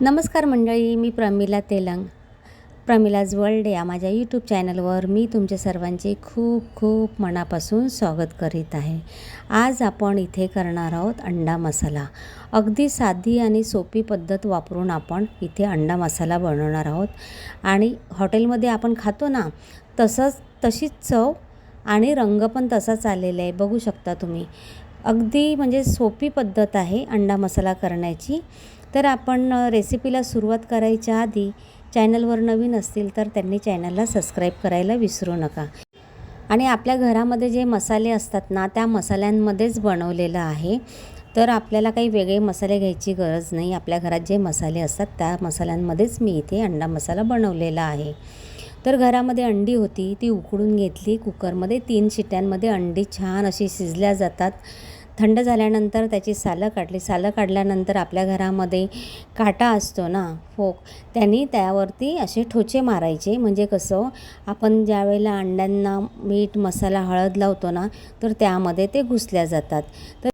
नमस्कार मंडळी मी प्रमिला तेलंग. प्रमिलाज वर्ल्ड या माझ्या यूट्यूब चॅनलवर मी तुमच्या सर्वांचे खूप खूप मनापासून स्वागत करीत आहे. आज आपण इथे करणार आहोत अंडा मसाला. अगदी साधी आणि सोपी पद्धत वापरून आपण इथे अंडा मसाला बनवणार आहोत. आणि हॉटेलमध्ये आपण खातो ना तसंच तशीच चव आणि रंग पण तसाच आलेला आहे बघू शकता तुम्ही. अगदी म्हणजे सोपी पद्धत आहे अंडा मसाला करण्याची. तर आपण रेसिपीला सुरुवात करायच्या आधी चॅनलवर नवीन असतील तर त्यांनी चॅनलला सबस्क्राईब करायला विसरू नका. आणि आपल्या घरामध्ये जे मसाले असतात ना त्या मसाल्यांमध्येच बनवलेलं आहे. तर आपल्याला काही वेगळे मसाले घ्यायची गरज नाही. आपल्या घरात जे मसाले असतात त्या मसाल्यांमध्येच मी इथे अंडा मसाला बनवलेला आहे. तर घरामध्ये अंडी होती ती उकडून घेतली. कुकरमध्ये तीन शिट्यांमध्ये अंडी छान अशी शिजल्या जातात. थंड झाल्यानंतर त्याची सालं काढली. सालं काढल्यानंतर आपल्या घरामध्ये काटा असतो ना फोक त्यांनी त्यावरती असे ठोचे मारायचे. म्हणजे कसं आपण ज्यावेळेला अंड्यांना मीठ मसाला हळद लावतो ना तर त्यामध्ये ते घुसल्या जातात. तर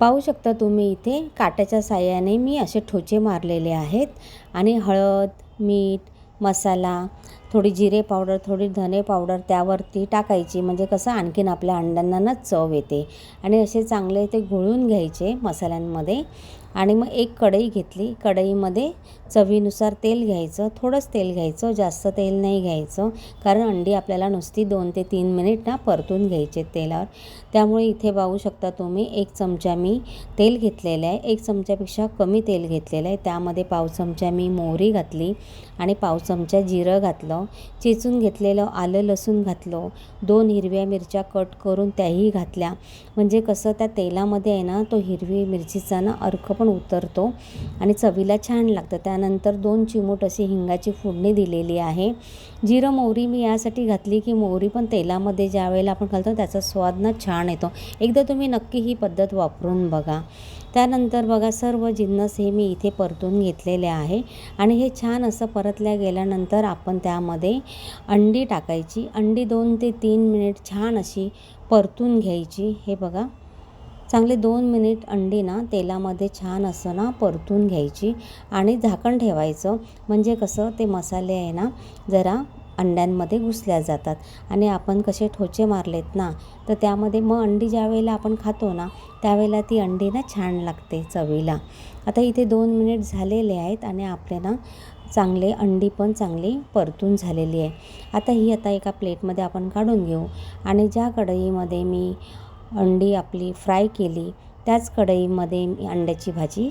पाहू शकता तुम्ही इथे काट्याच्या साह्याने मी असे ठोचे मारलेले आहेत. आणि हळद मीठ मसाला थोडी जिरे पावडर थोडी धने पावडर त्यावरती टाकायची. म्हणजे कसं आणखीन आपल्या अंड्यांनाच चव येते. आणि असे चांगले ते घोळून घ्यायचे मसाल्यांमध्ये. आणि मग एक कढई घेतली. कढईमध्ये चवीनुसार तेल घ्यायचं थोडंच तेल घ्यायचं जास्त तेल नाही घ्यायचं. कारण अंडी आपल्याला नुसती दोन ते तीन मिनिट ना परतून घ्यायचे तेलावर. त्यामुळे इथे पाहू शकता तुम्ही एक चमचा मी तेल घेतलेलं आहे. एक चमच्यापेक्षा कमी तेल घेतलेलं आहे. त्यामध्ये पाव चमचा मी मोहरी घातली आणि पाव चमचा जिरं घातलं. चेचून घेतलेलं आलं लसूण घातलं. दोन हिरव्या मिरच्या कट करून त्याही घातल्या. म्हणजे कसं त्या तेलामध्ये आहे ना तो हिरवी मिरचीचा ना अर्क पण उतरतो आणि चवीला छान लागतं. त्यानंतर दोन चिमूट अशी हिंगाची फोडणी दिलेली आहे. जिरं मोहरी मी यासाठी घातली की मोहरी पण तेलामध्ये ज्या वेळेला आपण घालतो त्याचा स्वाद ना छान येतो. एकदा तुम्ही नक्की ही पद्धत वापरून बघा. त्यानंतर बघा सर्व जिन्नस हे मी इथे परतून घेतलेले आहे आणि हे छान असं परतल्या गेल्यानंतर आपण त्यामध्ये अंडी टाकायची. अंडी दोन ते तीन मिनिट छान अशी परतून घ्यायची. हे बघा. चांगले दोन मिनिट अंडी ना तेलामध्ये छान असं ना परतून घ्यायची आणि झाकण ठेवायचं. म्हणजे कसं ते मसाले आहे ना जरा अंड्यांमध्ये घुसल्या जातात. आणि आपण कसे ठोचे मारलेत ना तर त्यामध्ये मग अंडी ज्या वेळेला आपण खातो ना त्यावेळेला ती अंडी ना छान लागते चवीला. आता इथे दोन मिनिट झालेले आहेत आणि आपले ना चांगले अंडी पण चांगली परतून झालेली आहे. आता ही आता एका प्लेटमध्ये आपण काढून घेऊ. आणि ज्या कढईमध्ये मी अंडी आपली फ्राय केली त्याच कढईमध्ये मी अंड्याची भाजी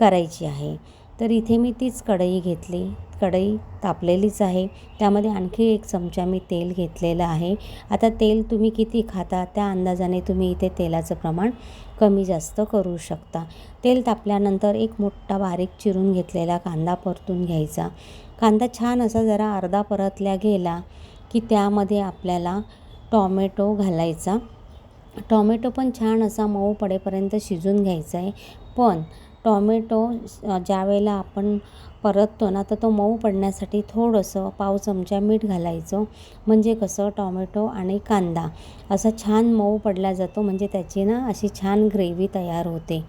करायची आहे. तर इथे मी तीच कढई घेतली. कढई तापलेलीच आहे. त्यामध्ये आणखी एक चमचा मी तेल घेतलेलं आहे. आता तेल तुम्ही किती खाता त्या अंदाजाने तुम्ही इथे तेलाचं प्रमाण कमी जास्त करू शकता. तेल तापल्यानंतर एक मोठा बारीक चिरून घेतलेला कांदा परतून घ्यायचा. कांदा छान असा जरा अर्धा परतल्या गेला की त्यामध्ये आपल्याला टॉमॅटो घालायचा. टॉमॅटो पण छान असा मऊ पडेपर्यंत शिजून घ्यायचा आहे. पण टॉमॅटो ज्या वेळेला आपण परततो ना तर तो मऊ पडण्यासाठी थोडंसं पाव चमचा मीठ घालायचं. म्हणजे कसं? टॉमॅटो आणि कांदा असा छान मऊ पडला जातो. म्हणजे त्याची ना अशी छान ग्रेव्ही तयार होते.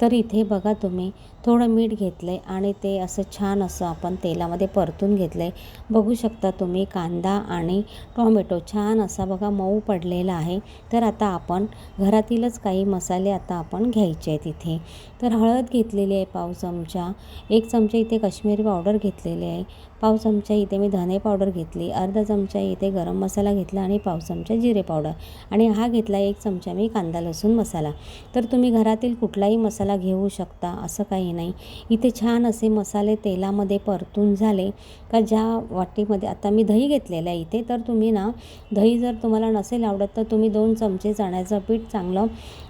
तर इथे बघा तुम्ही थोडं मीठ घेतलं आहे आणि ते असं छान असं आपण तेलामध्ये परतून घेतलं आहे बघू शकता तुम्ही कांदा आणि टॉमॅटो छान असा बघा मऊ पडलेला आहे. तर आता आपण घरातीलच काही मसाले आता आपण घ्यायचे आहेत इथे. तर हळद घेतलेली आहे पाव चमचा. एक चमचा इथे काश्मीरी पावडर घेतलेली आहे. पाव चमचा इथे मी धने पावडर घेतली. अर्धा चमचा इथे गरम मसाला घेतला आणि पाव चमचा जिरे पावडर. आणि हा घेतला एक चमचा मी कांदा लसूण मसाला. तर तुम्ही घरातील कुठलाही मसाला घेऊ शकता असं काही नाही. इथे छान असे मसाले तेलामध्ये परतून झाले का ज्या वाटीमध्ये आता मी दही घेतलेलं आहे इथे तर तुम्ही ना दही जर तुम्हाला नसेल आवडत तर तुम्ही दोन चमचे चण्याचं पीठ चांगलं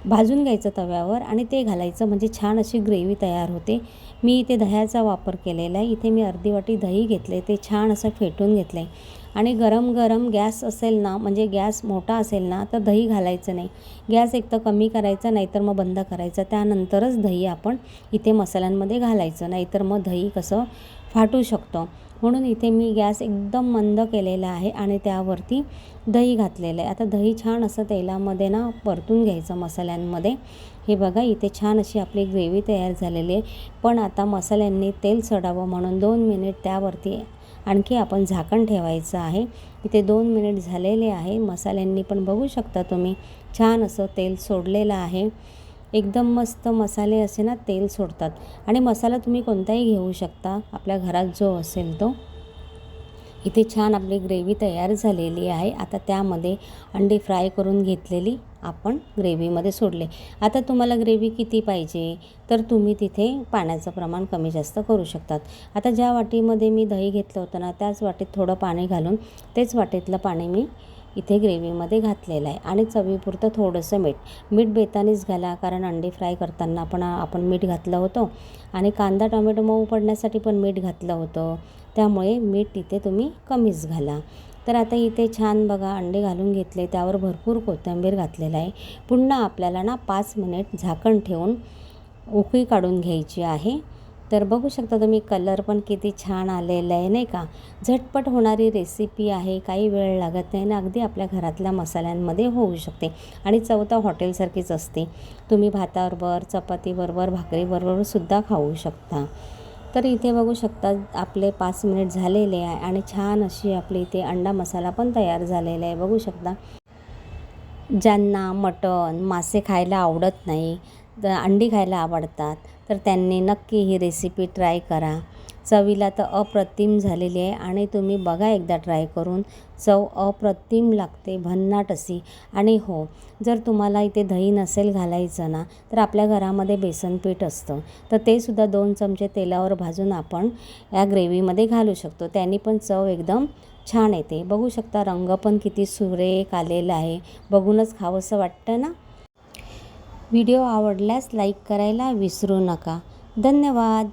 भाजून घ्यायचं तव्यावर आणि ते घालायचं. म्हणजे छान अशी ग्रेव्ही तयार होते. मी इथे दह्याचा वापर केलेला आहे. इथे मी अर्धी वाटी दही घेतले ते छान असं फेटून घेतलं आहे आणि गरम गरम गॅस असेल ना म्हणजे गॅस मोठा असेल ना तर दही घालायचं नाही. गॅस एक तर कमी करायचा नाहीतर मग बंद करायचं. त्यानंतरच दही आपण इथे मसाल्यांमध्ये घालायचं नाहीतर मग दही कसं फाटू शकतं. म्हणून इथे मी गॅस एकदम मंद केलेला आहे आणि त्यावरती दही घातलेलं आहे. आता दही छान असं तेलामध्ये ना परतून घ्यायचं मसाल्यांमध्ये. हे बघा इथे छान अशी आपली ग्रेव्ही तयार झालेली आहे. पण आता मसाल्यांनी तेल चढावं म्हणून दोन मिनिट त्यावरती आणखी आपण झाकण ठेवायचं आहे. इथे दोन मिनिट झालेले आहे. मसाल्यांनी पण बघू शकता तुम्ही. छान असं तेल सोडलेलं आहे. एकदम मस्त मसाले असे ना तेल सोडतात. आणि मसाला तुम्ही कोणताही घेऊ शकता. आपल्या घरात जो असेल तो. इथे छान आपली ग्रेव्ही तयार झालेली आहे. आता त्यामध्ये अंडी फ्राय करून घेतलेली आपण ग्रेव्हीमध्ये सोडले. आता तुम्हाला ग्रेव्ही किती पाहिजे तर तुम्ही तिथे पाण्याचं प्रमाण कमी जास्त करू शकतात. आता ज्या वाटीमध्ये मी दही घेतलं होतं ना त्याच वाटीत थोडं पाणी घालून तेच वाटीतलं पाणी मी इथे ग्रेव्हीमध्ये घातलेलं आहे. आणि चवीपुरतं थोडंसं मीठ. मीठ बेतानीच घाला कारण अंडी फ्राय करताना पण आपण मीठ घातलं होतं. आणि कांदा टोमॅटो मऊ पडण्यासाठी पण मीठ घातलं होतं. त्यामुळे मीठ इथे तुम्ही कमीच घाला. तर आता इथे छान बघा अंडे घालून घेतले. त्यावर भरपूर कोथिंबीर घातलेलं आहे. पुन्हा आपल्याला ना पाच मिनिट झाकण ठेवून उकळी काढून घ्यायची आहे. तर बघू शकता तुम्ही कलर पण किती छान आलेला आहे नाही का? झटपट होणारी रेसिपी आहे काही वेळ लागत नाही ना अगदी आपल्या घरातल्या मसाल्यांमध्ये होऊ शकते. आणि चव तर हॉटेलसारखीच असते. तुम्ही भाताबरोबर चपातीबरोबर भाकरीबरोबर सुद्धा खाऊ शकता. तर इथे बघू शकता आपले पाच मिनिट झालेले आहे आणि छान अशी आपली इथे अंडा मसाला पण तयार झालेला आहे. बघू शकता. ज्यांना मटण मासे खायला आवडत नाही तर अंडी खायला आवडतात तर त्यांनी नक्की ही रेसिपी ट्राय करा. चवीला तर अप्रतिम झालेली आहे आणि तुम्ही बघा एकदा ट्राय करून चव अप्रतिम लागते भन्नाट अशी. आणि हो जर तुम्हाला इथे दही नसेल घालायचं ना तर आपल्या घरामध्ये बेसन पीठ असतं. तर ते सुद्धा दोन चमचे तेलावर भाजून आपण या ग्रेव्हीमध्ये घालू शकतो. त्यांनी पण चव एकदम छान येते. बघू शकता रंग पण किती सुरेख आलेला आहे. बघूनच खावंसं वाटतं ना? व्हिडिओ आवडल्यास लाईक करायला विसरू नका. धन्यवाद.